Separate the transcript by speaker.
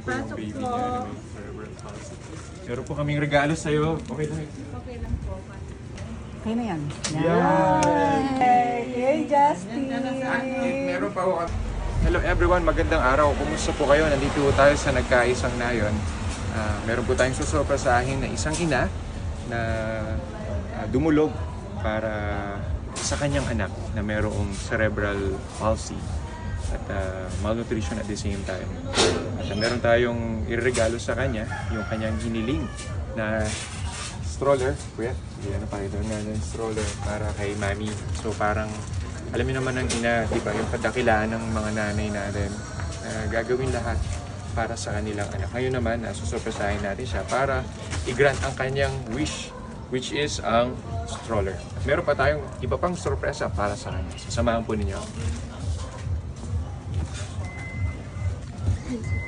Speaker 1: po yung
Speaker 2: Pasok
Speaker 1: baby
Speaker 2: po.
Speaker 1: niya na may cerebral palsy. Meron po kaming regalo sa'yo. Okay lang.
Speaker 2: Okay lang po.
Speaker 3: Kayo na yan.
Speaker 1: Yan!
Speaker 3: Yay, Justin!
Speaker 1: Meron pa ako. Hello everyone, magandang araw. Kumusta po kayo? Nandito po tayo sa Nagkaisang Nayon. Ah, meron po tayong susurpresahin na isang ina na ah, dumulog para sa kanyang anak na merong cerebral palsy at ah, malnutrition at the same time. At ah, meron tayong iregalo sa kanya, yung kanyang hiniling na stroller. Kuya, hindi ano pa ito nga yung stroller para kay mami. So parang, alam niyo naman ng ina, di ba, yung kadakilaan ng mga nanay natin, na gagawin lahat para sa kanilang anak. Ngayon naman, uh, susurpresahin natin siya para i-grant ang kanyang wish, which is ang stroller. At meron pa tayong iba pang sorpresa para sa kanya. Sasamahan po ninyo. Thank you.